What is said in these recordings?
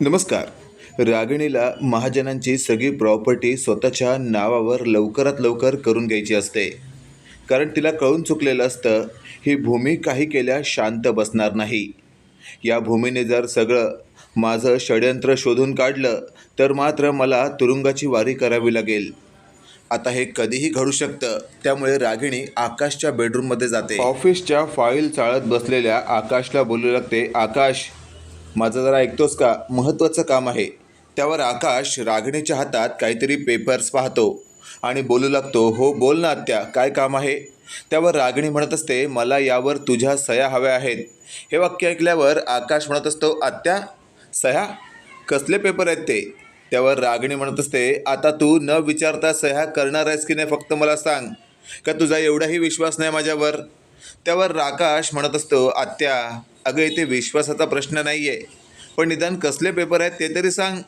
नमस्कार. रागिणीला महाजनांची सगळी प्रॉपर्टी स्वतःच्या नावावर लवकरात लवकर करून घ्यायची असते. कारण तिला कळून चुकलेलं असतं ही भूमी काही केल्या शांत बसणार नाही. या भूमीने जर सगळं माझं षडयंत्र शोधून काढलं तर मात्र मला तुरुंगाची वारी करावी लागेल. आता हे कधीही घडू शकतं त्यामुळे रागिणी आकाशच्या बेडरूममध्ये जाते. ऑफिसच्या फाईल चाळत बसलेल्या आकाशला बोलू लागते आकाश माझं जरा ऐकतोस का? महत्त्वाचं काम आहे. त्यावर आकाश रागिणीच्या हातात काहीतरी पेपर्स पाहतो आणि बोलू लागतो हो बोल ना आत्या काय काम आहे? त्यावर रागणी म्हणत असते मला यावर तुझ्या सह्या हव्या आहेत. हे वाक्य ऐकल्यावर आकाश म्हणत असतो आत्या सह्या? कसले पेपर आहेत ते? त्यावर रागणी म्हणत असते आता तू न विचारता सह्या करणार आहेस की नाही फक्त मला सांग. का तुझा एवढाही विश्वास नाही माझ्यावर? त्यावर राकाश म्हणत असतो आत्या अगं इथे विश्वासाचा प्रश्न नाही आहे पण निदान कसले पेपर आहेत ते तरी सांग.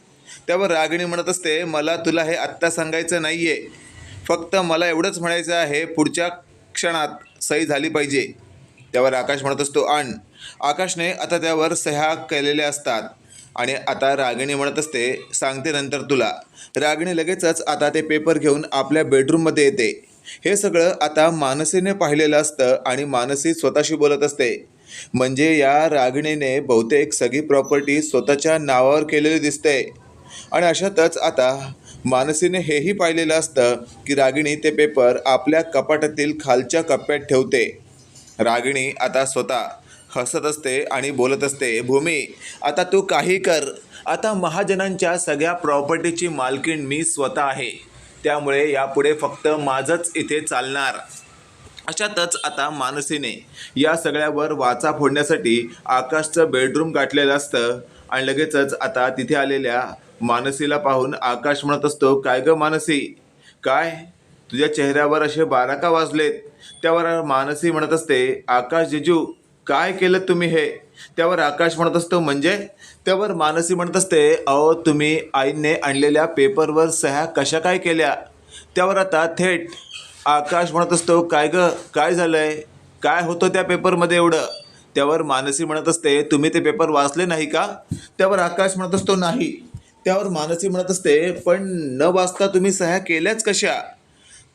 त्यावर रागिणी म्हणत असते मला तुला हे आत्ता सांगायचं नाही आहे फक्त मला एवढंच म्हणायचं आहे पुढच्या क्षणात सही झाली पाहिजे. त्यावर आकाश म्हणत असतो आण. आकाशने आता त्यावर सह्या केलेल्या असतात. आणि आता रागिणी म्हणत असते सांगते नंतर तुला. रागिणी लगेचच आता ते पेपर घेऊन आपल्या बेडरूममध्ये येते. हे सगळं आता मानसीने पाहिलेलं असतं आणि मानसी स्वतःशी बोलत असते. म्हणजे या रागिणीने बहुतेक सगळी प्रॉपर्टी स्वतःच्या नावावर केलेली दिसते. आणि अशातच आता मानसीने हेही पाहिलेलं असतं की रागिणी ते पेपर आपल्या कपाटातील खालच्या कप्प्यात ठेवते. रागिणी आता स्वतः हसत असते आणि बोलत असते भूमी आता तू काही कर. आता महाजनांच्या सगळ्या प्रॉपर्टीची मालकीण मी स्वतः आहे. त्यामुळे यापुढे फक्त माझंच इथे चालणार. अशातच आता मानसीने या सगळ्यावर वाचा फोडण्यासाठी आकाशचं बेडरूम गाठलेलं असतं. आणि लगेचच आता तिथे आलेल्या मानसीला पाहून आकाश म्हणत असतो काय गं मानसी? काय? तुझ्या चेहऱ्यावर असे बाराका वाजलेत त्यावर मानसी म्हणत असते आकाश जिजू काय केलं तुम्ही हे त्यावर आकाश म्हणत असतो म्हणजे त्यावर मानसी म्हणत असते अहो तुम्ही आईने आणलेल्या पेपरवर सह्या कशा काय केल्या त्यावर आता थेट आकाश म्हणत असतो काय ग काय झालंय? काय होतं त्या पेपरमध्ये एवढं? त्यावर मानसी म्हणत असते तुम्ही ते पेपर वाचले नाही का? त्यावर आकाश म्हणत असतो नाही. त्यावर मानसी म्हणत असते पण न वाचता तुम्ही सह्या केल्याच कशा?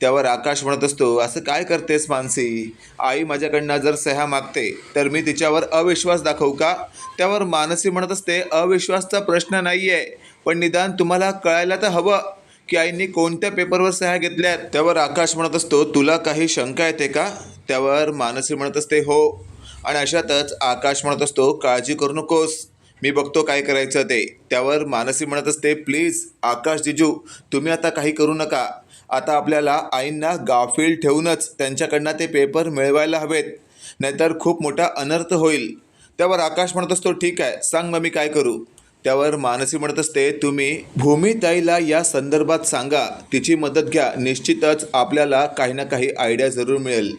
त्यावर आकाश म्हणत असतो असं काय करतेस मानसी? आई माझ्याकडनं जर सह्या मागते तर मी तिच्यावर अविश्वास दाखवू का? त्यावर मानसी म्हणत असते अविश्वासचा प्रश्न नाही आहे पण निदान तुम्हाला कळायला तर हवं. की आईने कोणत्या पेपरवर सह्या घेतल्यात? त्यावर आकाश म्हणत असतो तुला काही शंका येते का? त्यावर मानसी म्हणत असते हो. आणि अशातच आकाश म्हणत असतो काळजी करू नकोस मी बघतो काय करायचं ते. त्यावर मानसी म्हणत असते प्लीज आकाश जिजू तुम्ही आता काही करू नका. आता आपल्याला आईंना गाफील ठेवूनच त्यांच्याकडनं ते पेपर मिळवायला हवेत नाहीतर खूप मोठा अनर्थ होईल. त्यावर आकाश म्हणत असतो ठीक आहे सांग मग मी काय करू. त्यावर मानसी म्हणत असते तुम्ही भूमिताईला या संदर्भात सांगा. तिची मदत घ्या. निश्चितच आपल्याला काही ना काही आयडिया जरूर मिळेल.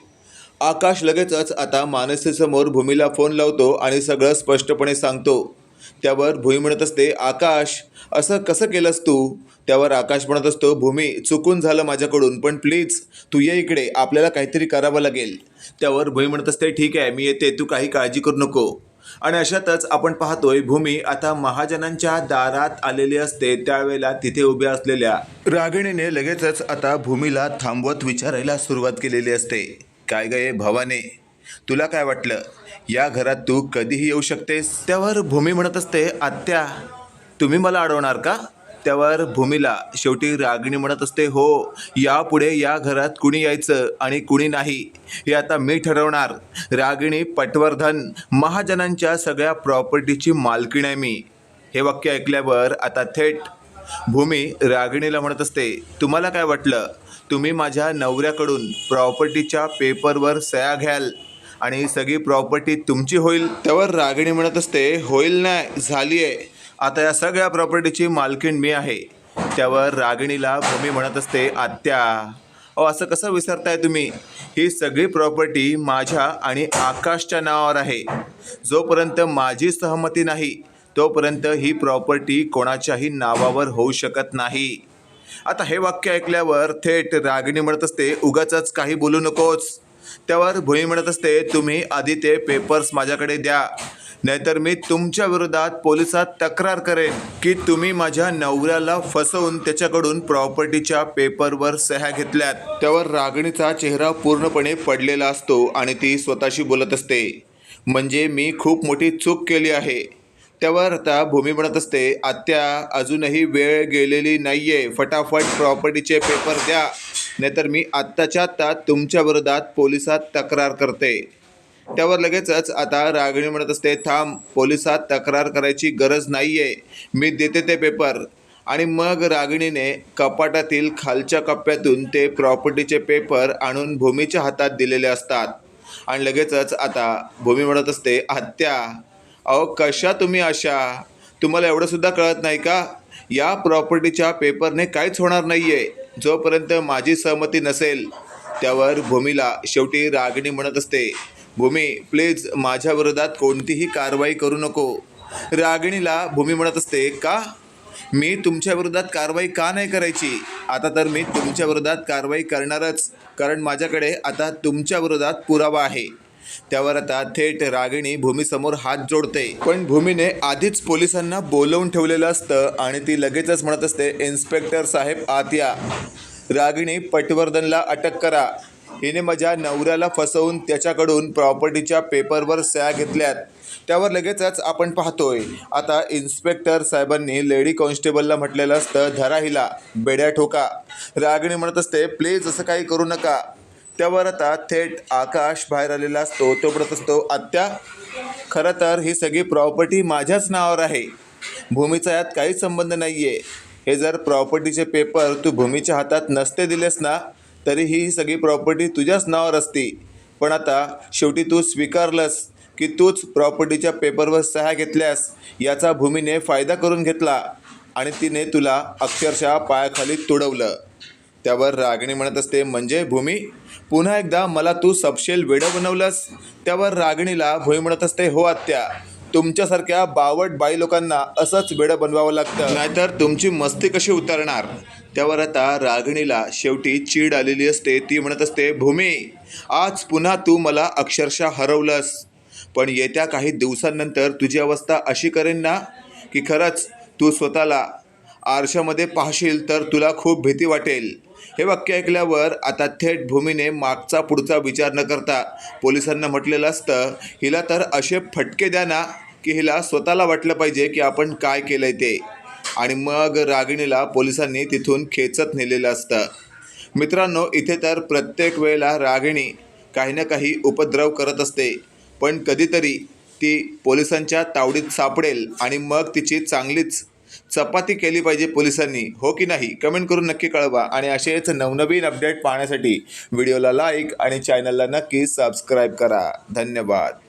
आकाश लगेचच आता मानसीसमोर भूमीला फोन लावतो आणि सगळं स्पष्टपणे सांगतो. त्यावर भूमी म्हणत असते आकाश असं कसं केलंस तू? त्यावर आकाश म्हणत असतो भूमी चुकून झालं माझ्याकडून पण प्लीज तू ये इकडे. आपल्याला काहीतरी करावं लागेल. त्यावर भूमी म्हणत असते ठीक आहे मी येते. तू काही काळजी करू नको. आणि अशातच आपण पाहतोय भूमी आता महाजनांच्या दारात आलेली असते त्यावेळेला तिथे उभ्या असलेल्या रागिणीने लगेचच आता भूमीला थांबवत विचारायला सुरुवात केलेली असते. काय गये भवाने? तुला काय वाटलं? या घरात तू कधीही येऊ शकतेस? त्यावर भूमी म्हणत असते आत्या तुम्ही मला अडवणार का? त्यावर भूमीला शेवटी रागिणी म्हणत असते हो यापुढे या घरात कुणी यायचं आणि कुणी नाही हे आता मी ठरवणार. रागिणी पटवर्धन महाजनांच्या सगळ्या प्रॉपर्टीची मालकीण आहे मी. हे वाक्य ऐकल्यावर आता थेट भूमी रागिणीला म्हणत असते तुम्हाला काय वाटलं? तुम्ही माझ्या नवऱ्याकडून प्रॉपर्टीच्या पेपरवर सह्या घ्याल आणि सगळी प्रॉपर्टी तुमची होईल. त्यावर रागिणी म्हणत असते होईल नाही झाली आहे आता या सगळ्या प्रॉपर्टीची मालकीण मी आहे. त्यावर रागिणीला भूमी म्हणत असते आत्या अहो असं कसं विसरताय तुम्ही? ही सगळी प्रॉपर्टी माझ्या आणि आकाशच्या नावावर आहे. जोपर्यंत माझी सहमती नाही तोपर्यंत ही प्रॉपर्टी कोणाच्याही नावावर होऊ शकत नाही. आता हे वाक्य ऐकल्यावर थेट रागिणी म्हणत असते उगाच काही बोलू नकोच त्यावर भुई म्हणत असते तुम्ही आधी ते पेपर्स माझ्याकडे द्या. नाहीतर मी तुमच्या विरोधात पोलिसात तक्रार करेन की तुम्ही माझ्या नवऱ्याला फसवून त्याच्याकडून प्रॉपर्टीच्या पेपरवर सह्या घेतल्यात. त्यावर रागणीचा चेहरा पूर्णपणे पडलेला असतो आणि ती स्वतःशी बोलत असते. म्हणजे मी खूप मोठी चूक केली आहे. त्यावर आता भूमी म्हणत असते. आत्या अजूनही वेळ गेलेली नाही आहे फटाफट प्रॉपर्टीचे पेपर द्या. नाहीतर मी आत्ताच्या आत्ता तुमच्या विरोधात पोलिसात तक्रार करते. त्यावर लगेचच आता रागिणी म्हणत असते थांब पोलिसात तक्रार करायची गरज नाही आहे मी देते ते पेपर. आणि मग रागिणीने कपाटातील खालच्या कप्प्यातून ते प्रॉपर्टीचे पेपर आणून भूमीच्या हातात दिलेले असतात. आणि लगेचच आता भूमी म्हणत असते हत्या. अहो कशा तुम्ही अशा? तुम्हाला एवढंसुद्धा कळत नाही का? या प्रॉपर्टीच्या पेपरने काहीच होणार नाही आहे जोपर्यंत माझी सहमती नसेल. त्यावर भूमीला शेवटी रागिणी म्हणत असते भूमी प्लीज माझ्या विरोधात कोणतीही कारवाई करू नको. रागिणीला भूमी म्हणत असते का? मी तुमच्या विरोधात कारवाई का नाही करायची? आता तर मी तुमच्या विरोधात कारवाई करणारच कारण माझ्याकडे आता तुमच्या विरोधात पुरावा आहे. त्यावर आता थेट रागिणी भूमीसमोर हात जोडते. पण भूमीने आधीच पोलिसांना बोलवून ठेवलेलं असतं आणि ती लगेचच म्हणत असते इन्स्पेक्टर साहेब आत या. रागिणी पटवर्धनला अटक करा. हिने माझ्या नवऱ्याला फसवून त्याच्याकडून प्रॉपर्टीच्या पेपरवर सह्या घेतल्यात. त्यावर लगेचच आपण पाहतोय. आता इन्स्पेक्टर साहेबांनी लेडी कॉन्स्टेबलला म्हटलेलं असतं धरा हिला बेड्या ठोका. रागिणी म्हणत असते प्लीज असं काही करू नका. त्यावर आता थेट आकाश बाहेर आलेला असतो. तो म्हणत असतो आत्या खरं तर ही सगळी प्रॉपर्टी माझ्याच नावावर आहे. भूमीचा यात काही संबंध नाही आहे हे जर प्रॉपर्टीचे पेपर तू भूमीच्या हातात नसते दिलेस ना तरीही ही सगळी प्रॉपर्टी तुझ्याच नावावर असती. पण आता शेवटी तू स्वीकारलंस की तूच प्रॉपर्टीच्या पेपरवर सह्या घेतल्यास याचा भूमीने फायदा करून घेतला आणि तिने तुला अक्षरशः पायाखाली तुडवलं. त्यावर रागिणी म्हणत असते म्हणजे भूमी पुन्हा एकदा मला तू सपशेल वेडं बनवलंस? त्यावर रागिणीला भूमी म्हणत असते हो आत्या तुमच्यासारख्या बावट बाई लोकांना असंच वेडं बनवावं लागतं. नाहीतर तुमची मस्ती कशी उतरणार? त्यावर आता रागिणीला शेवटी चीड आलेली असते. ती म्हणत असते भूमी आज पुन्हा तू मला अक्षरशः हरवलंस. पण येत्या काही दिवसांनंतर तुझी अवस्था अशी करेन ना की खरंच तू स्वतःला आरशामध्ये पाहशील तर तुला खूप भीती वाटेल. हे वाक्य ऐकल्यावर आता थेट भूमीने मागचा पुढचा विचार न करता पोलिसांना म्हटलेलं असतं हिला तर असे फटके द्या ना की हिला स्वतःला वाटलं पाहिजे की आपण काय केलंय ते. आणि मग रागिणीला पोलिसांनी तिथून खेचत नेलेलं असतं. मित्रांनो इथे तर प्रत्येक वेळेला रागिणी काही ना काही उपद्रव करत असते. पण कधीतरी ती पोलिसांच्या तावडीत सापडेल आणि मग तिची चांगलीच चपाती केली पाहिजे पोलिसांनी. हो की नाही? कमेंट करून नक्की कळवा. आणि असेच नवनवीन अपडेट पाहण्यासाठी व्हिडिओला लाईक आणि चॅनलला नक्की सबस्क्राईब करा. धन्यवाद.